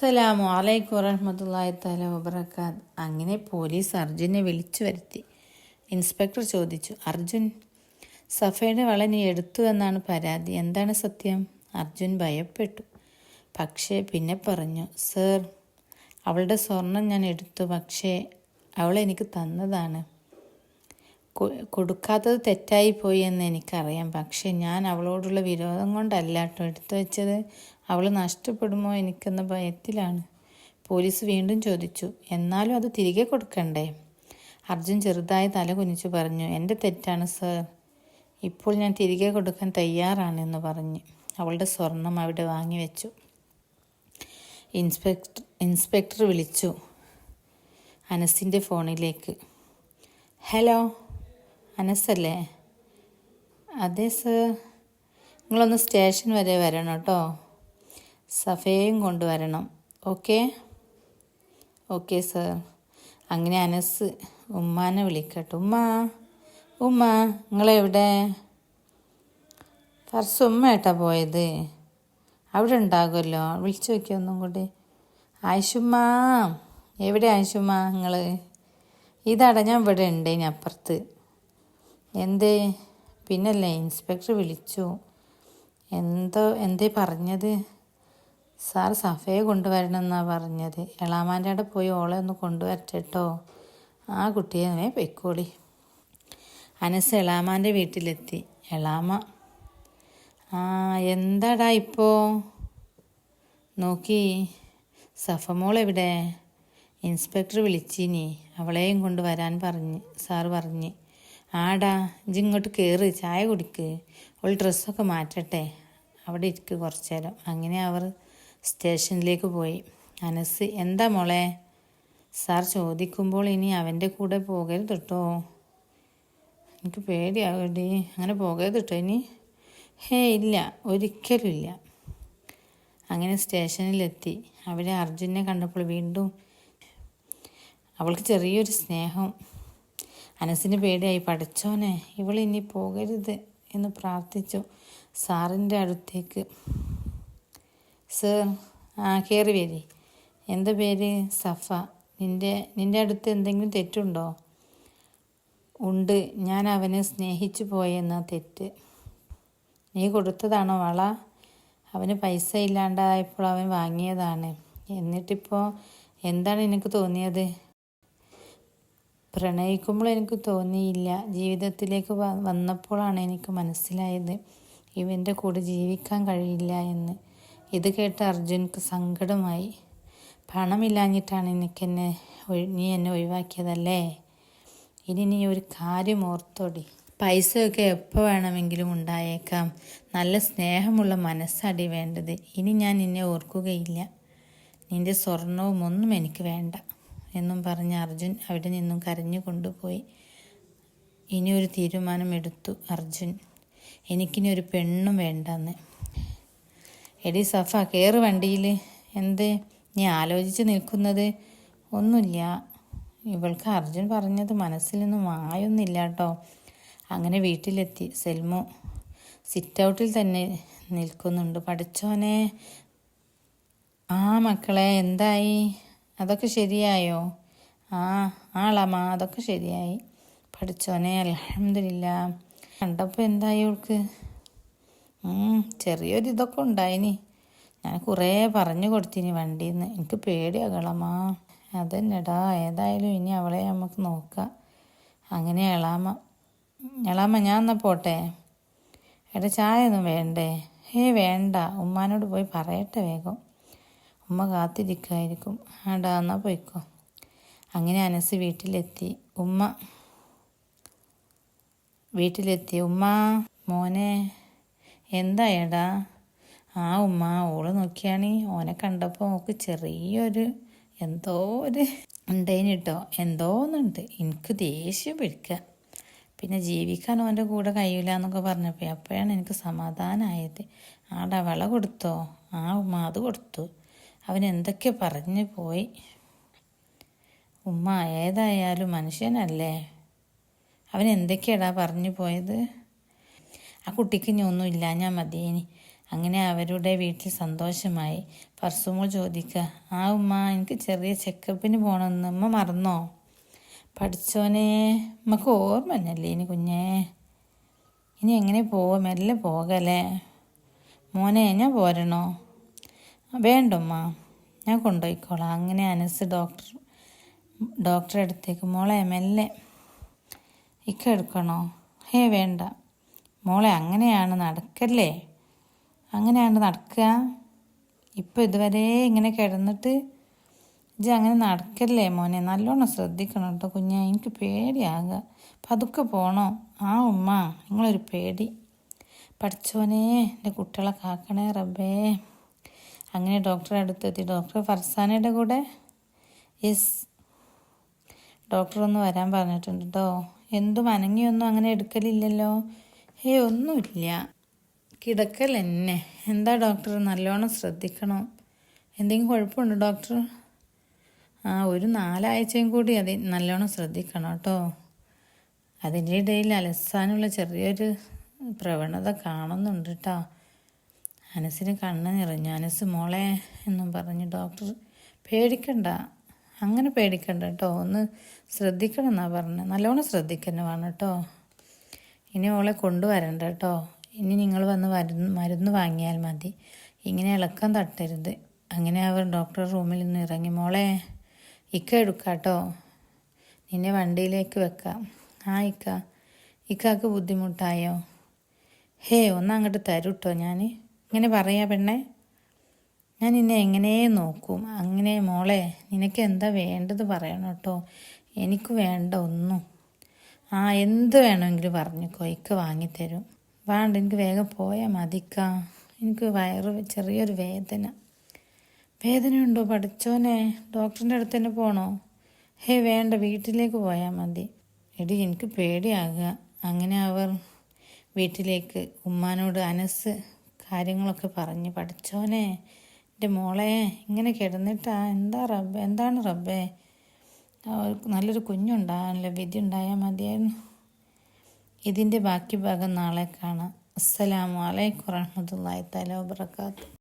അസ്സലാമു അലൈക്കും വറഹമത്തല്ലാഹി തആല വബർക്കാത്ത് അങ്ങനെ പോലീസ് അർജുനെ വിളിച്ചു വരുത്തി. ഇൻസ്പെക്ടർ ചോദിച്ചു അർജുൻ സഫയുടെ വള നീ എടുത്തു എന്നാണ് പരാതി. എന്താണ് സത്യം? അർജുൻ ഭയപ്പെട്ടു. പക്ഷേ പിന്നെ പറഞ്ഞു സർ അവളുടെ സ്വർണം ഞാൻ എടുത്തു. പക്ഷേ അവൾ എനിക്ക് തന്നതാണ്. കൊടുക്കാത്തത് തെറ്റായി പോയി എന്ന് എനിക്കറിയാം. പക്ഷെ ഞാൻ അവളോടുള്ള വിരോധം കൊണ്ടല്ല കേട്ടോ എടുത്തു വെച്ചത് അവൾ നഷ്ടപ്പെടുമോ എനിക്കെന്ന ഭയത്തിലാണ്. പോലീസ് വീണ്ടും ചോദിച്ചു എന്നാലും അത് തിരികെ കൊടുക്കണ്ടേ? അർജുൻ ചെറുതായി തല കുനിച്ചു പറഞ്ഞു എന്റെ തെറ്റാണ് സർ. ഇപ്പോൾ ഞാൻ തിരികെ കൊടുക്കാൻ തയ്യാറാണെന്ന് പറഞ്ഞ്. അവളുടെ സ്വർണം അവിടെ വാങ്ങി വെച്ചു. ഇൻസ്പെക്ടർ ഇൻസ്പെക്ടർ വിളിച്ചു അനസിന്റെ ഫോണിലേക്ക്. ഹലോ അനസല്ലേ? അതെ സർ. നിങ്ങളൊന്ന് സ്റ്റേഷൻ വരെ വരണം കേട്ടോ. സഫയും കൊണ്ടുവരണം. ഓക്കെ? Okay sir. അങ്ങനെ അനസ് ഉമ്മാനെ വിളിക്കട്ടെ. ഉമ്മ ഉമ്മ നിങ്ങളെവിടെ? ഫർസ് ഉമ്മ ഏട്ടാ പോയത്. അവിടെ ഉണ്ടാകുമല്ലോ. വിളിച്ചു നോക്കിയ ഒന്നും കൂടി. ആയിഷുമ്മ എവിടെ ആയിഷുമ്മ നിങ്ങൾ ഇതാടാ ഞാൻ ഇവിടെ ഉണ്ട് ഇനി അപ്പുറത്ത്. എന്തേ? പിന്നല്ലേ ഇൻസ്പെക്ടർ വിളിച്ചു. എന്തോ എന്തേ പറഞ്ഞത്? സാർ സഫയെ കൊണ്ടുവരണം എന്നാ പറഞ്ഞത്. എളാമാന്റെ അവിടെ പോയി ഓളെ ഒന്ന് കൊണ്ടുവരട്ടെട്ടോ. ആ കുട്ടിയെ വേ പൊയ്ക്കോളി. അനസ് എളാമാന്റെ വീട്ടിലെത്തി. എളാമ ആ എന്താടാ ഇപ്പോൾ നോക്കി സഫമോൾ എവിടെ ഇൻസ്പെക്ടർ വിളിച്ചിനി. അവളെയും കൊണ്ട് വരാൻ പറഞ്ഞ് സാറ് പറഞ്ഞ്. ആടാ ഇജിങ്ങോട്ട് കയറ് ചായ കുടിക്ക്. അവൾ ഡ്രസ്സൊക്കെ മാറ്റട്ടെ. അവിടെ ഇരിക്കും കുറച്ചു നേരം അങ്ങനെ അവർ സ്റ്റേഷനിലേക്ക് പോയി. അനസ് എന്താ മോളെ? സാർ ചോദിക്കുമ്പോൾ ഇനി അവന്റെ കൂടെ പോകരുത് കേട്ടോ എനിക്ക് പേടിയാവടി. അങ്ങനെ പോകരുത് കേട്ടോ ഇനി. ഹേ ഇല്ല ഒരിക്കലും ഇല്ല. അങ്ങനെ സ്റ്റേഷനിലെത്തി. അവിടെ അർജുനെ കണ്ടപ്പോൾ വീണ്ടും അവൾക്ക് ചെറിയൊരു സ്നേഹം. അനസിന് പേടിയായി പഠിച്ചോനെ. ഇവൾ ഇനി പോകരുത് എന്ന് പ്രാർത്ഥിച്ചു സാറിന്റെ അടുത്തേക്ക്. സർ ആ കയറി വരി. എന്താ പേര്? സഫ. നിന്റെ നിന്റെ അടുത്ത് എന്തെങ്കിലും തെറ്റുണ്ടോ? ഉണ്ട്. ഞാൻ അവനെ സ്നേഹിച്ചു പോയെന്ന തെറ്റ്. നീ കൊടുത്തതാണോ വള? അവന് പൈസ ഇല്ലാണ്ടായപ്പോൾ അവൻ വാങ്ങിയതാണ്. എന്നിട്ടിപ്പോൾ എന്താണ് എനിക്ക് തോന്നിയത്? പ്രണയിക്കുമ്പോൾ എനിക്ക് തോന്നിയില്ല. ജീവിതത്തിലേക്ക് വന്നപ്പോഴാണ് എനിക്ക് മനസ്സിലായത് ഇവന്റെ കൂടെ ജീവിക്കാൻ കഴിയില്ല എന്ന്. ഇത് കേട്ട് അർജുനക്ക് സങ്കടമായി. പണമില്ലാഞ്ഞിട്ടാണ് എനിക്കെന്നെ നീ എന്നെ ഒഴിവാക്കിയതല്ലേ? ഇനി നീ ഒരു കാര്യം ഓർത്തോടി. പൈസയൊക്കെ എപ്പോൾ വേണമെങ്കിലും ഉണ്ടായേക്കാം. നല്ല സ്നേഹമുള്ള മനസ്സടി വേണ്ടത് ഇനി ഞാൻ നിന്നെ ഓർക്കുകയില്ല. നിന്റെ സ്വർണവും ഒന്നും എനിക്ക് വേണ്ട എന്നും പറഞ്ഞ് അർജുൻ അവിടെ നിന്നും കരഞ്ഞു കൊണ്ടുപോയി. ഇനി ഒരു തീരുമാനമെടുത്തു അർജുൻ. എനിക്കിനി ഒരു പെണ്ണും വേണ്ടെന്ന്. എടി സഫ കയറ് വണ്ടിയിൽ എന്ത്? നീ ആലോചിച്ച് നിൽക്കുന്നത്? ഒന്നുമില്ല. ഇവൾക്ക് അർജുൻ പറഞ്ഞത് മനസ്സിലൊന്നും മായൊന്നില്ല കേട്ടോ അങ്ങനെ വീട്ടിലെത്തി. സെൽമു സിറ്റ് ഔട്ടിൽ തന്നെ നിൽക്കുന്നുണ്ട്. പഠിച്ചോനെ. ആ മക്കളെ എന്തായി? അതൊക്കെ ശരിയായോ? ആ ആളമ്മ അതൊക്കെ ശരിയായി. പഠിച്ചോനെ അലഹമില്ല കണ്ടപ്പോൾ എന്തായി അവൾക്ക്? ഉം, ചെറിയൊരു ഇതൊക്കെ ഉണ്ടായിനി. ഞാൻ കുറേ പറഞ്ഞു കൊടുത്തിനി വണ്ടിയിൽ നിന്ന് എനിക്ക് പേടിയാകളമ്മ അതന്നെടാ ഏതായാലും ഇനി അവളെ നമുക്ക് നോക്കാം. അങ്ങനെ എളാമ എളാമ ഞാൻ എന്നാ പോട്ടെ? എടാ ചായ ഒന്നും വേണ്ടേ? ഏ വേണ്ട. ഉമ്മാനോട് പോയി പറയട്ടെ വേഗം. ഉമ്മ കാത്തിരിക്കായിരിക്കും. ആടാ എന്നാ പോയിക്കോ. അങ്ങനെ അനസ് വീട്ടിലെത്തി. ഉമ്മ വീട്ടിലെത്തി. ഉമ്മ മോനെ. എന്തായടാ? ആ ഉമ്മ ഓൾ നോക്കിയാണീ. ഓനെ കണ്ടപ്പോൾ ഓക്ക് ചെറിയൊരു എന്തോ ഒരു ഉണ്ടേന് കേട്ടോ എന്തോന്നുണ്ട്. എനിക്ക് ദേഷ്യം പിടിക്കുക പിന്നെ ജീവിക്കാൻ ഓന്റെ കൂടെ കഴിയില്ല എന്നൊക്കെ പറഞ്ഞപ്പോൾ അപ്പോഴാണ് എനിക്ക് സമാധാനമായത് ആടാ വള കൊടുത്തോ? ആ ഉമ്മ അത് കൊടുത്തു. അവൻ എന്തൊക്കെ പറഞ്ഞു പോയി. ഉമ്മ ഏതായാലും മനുഷ്യനല്ലേ? അവൻ എന്തൊക്കെയാടാ പറഞ്ഞു പോയത്? ആ കുട്ടിക്ക് ഇനി ഒന്നും ഇല്ല ഞാൻ മതിയേനി. അങ്ങനെ അവരുടെ വീട്ടിൽ സന്തോഷമായി. പർസുമോൾ ചോദിക്കുക ആ ഉമ്മ എനിക്ക് ചെറിയ ചെക്കപ്പിന് പോകണമെന്ന് ഉമ്മ മറന്നോ? പഠിച്ചോനെ നമുക്ക് ഓർമ്മ തന്നെയല്ലേ ഇനി കുഞ്ഞേ. ഇനി എങ്ങനെ പോകും മെല്ലെ പോകല്ലേ. മോനെ ഞാൻ പോരണോ? വേണ്ടമ്മ ഞാൻ കൊണ്ടുപോയിക്കോളാം. അങ്ങനെ അനസ് ഡോക്ടർ ഡോക്ടറെ അടുത്തേക്ക് മോളെ മെല്ലെ. ഇക്ക എടുക്കണോ? ഹേ വേണ്ട. മോളെ അങ്ങനെയാണ് നടക്കല്ലേ? അങ്ങനെയാണ് നടക്കുക. ഇപ്പോൾ ഇതുവരെ ഇങ്ങനെ കിടന്നിട്ട് ഇജ് അങ്ങനെ നടക്കല്ലേ മോനെ? നല്ലോണം ശ്രദ്ധിക്കണം കേട്ടോ കുഞ്ഞ. എനിക്ക് പേടിയാകുക. പതുക്കെ പോണോ? ആ ഉമ്മ നിങ്ങളൊരു പേടി. പഠിച്ചോനെ എന്റെ കുട്ടികളെ കാക്കണേ റബ്ബേ. അങ്ങനെ ഡോക്ടറെ അടുത്തെത്തി. ഡോക്ടർ ഫർസാനയുടെ കൂടെ? യെസ്. ഡോക്ടർ ഒന്ന് വരാൻ പറഞ്ഞിട്ടുണ്ട് കേട്ടോ എന്തും അനങ്ങിയൊന്നും അങ്ങനെ എടുക്കലില്ലല്ലോ. ഏ ഒന്നുമില്ല. കിടക്കൽ എന്നെ എന്താ ഡോക്ടർ? നല്ലോണം ശ്രദ്ധിക്കണം? എന്തെങ്കിലും കുഴപ്പമുണ്ടോ ഡോക്ടർ? ആ ഒരു നാലാഴ്ചയും കൂടി അത് നല്ലോണം ശ്രദ്ധിക്കണം കേട്ടോ. അതിന്റെ ഇടയിൽ അലസാനുള്ള ചെറിയൊരു പ്രവണത കാണുന്നുണ്ട് കേട്ടോ. അനസിന് കണ്ണ് നിറഞ്ഞു. അനസ് മോളെ എന്നും പറഞ്ഞു. ഡോക്ടർ പേടിക്കണ്ട. അങ്ങനെ പേടിക്കണ്ട കേട്ടോ. ഒന്ന് ശ്രദ്ധിക്കണം എന്നാ പറഞ്ഞത് നല്ലോണം ശ്രദ്ധിക്കണം വേണം കേട്ടോ. ഇനി ഓളെ കൊണ്ടുവരണ്ട കേട്ടോ ഇനി നിങ്ങൾ വന്ന് മരുന്ന് മരുന്ന് വാങ്ങിയാൽ മതി. ഇങ്ങനെ ഇളക്കം തട്ടരുത്. അങ്ങനെ അവർ ഡോക്ടർ റൂമിൽ നിന്ന് ഇറങ്ങി മോളെ ഇക്ക എടുക്കാട്ടോ നിന്നെ വണ്ടിയിലേക്ക് വെക്കാം. ആ ഇക്ക. ഇക്കാക്ക് ബുദ്ധിമുട്ടായോ? ഹേ ഒന്ന് അങ്ങോട്ട് തരൂ കേട്ടോ ഞാൻ ഇങ്ങനെ പറയാ പെണ്ണേ. ഞാൻ നിന്നെ എങ്ങനെ നോക്കും. അങ്ങനെ മോളെ നിനക്ക് എന്താ വേണ്ടത് പറയണം കേട്ടോ എനിക്ക് വേണ്ട ഒന്നും. ആ എന്ത് വേണമെങ്കിലും പറഞ്ഞിക്കോ. ഇക്ക വാങ്ങിത്തരും. വേണ്ട എനിക്ക് വേഗം പോയാൽ മതിക്കാം. എനിക്ക് വയറ് ചെറിയൊരു വേദന. വേദനയുണ്ടോ പഠിച്ചോനെ? ഡോക്ടറിന്റെ അടുത്ത് തന്നെ പോണോ? ഹേ വേണ്ട വീട്ടിലേക്ക് പോയാൽ മതി. എടി എനിക്ക് പേടിയാകുക. അങ്ങനെ അവർ വീട്ടിലേക്ക് ഉമ്മാനോട് അനസ് കാര്യങ്ങളൊക്കെ പറഞ്ഞ് പഠിച്ചോനെ എന്റെ മോളെ ഇങ്ങനെ കിടന്നിട്ടാ? എന്താ റബ്ബേ? എന്താണ് റബ്ബേ? നല്ലൊരു കുഞ്ഞുണ്ടാകാനല്ലോ വിധി ഉണ്ടായാൽ മതിയായിരുന്നു. ഇതിന്റെ ബാക്കി ഭാഗം നാളെ കാണാം. അസ്സലാമു അലൈക്കും തആല വബറകാതുഹു.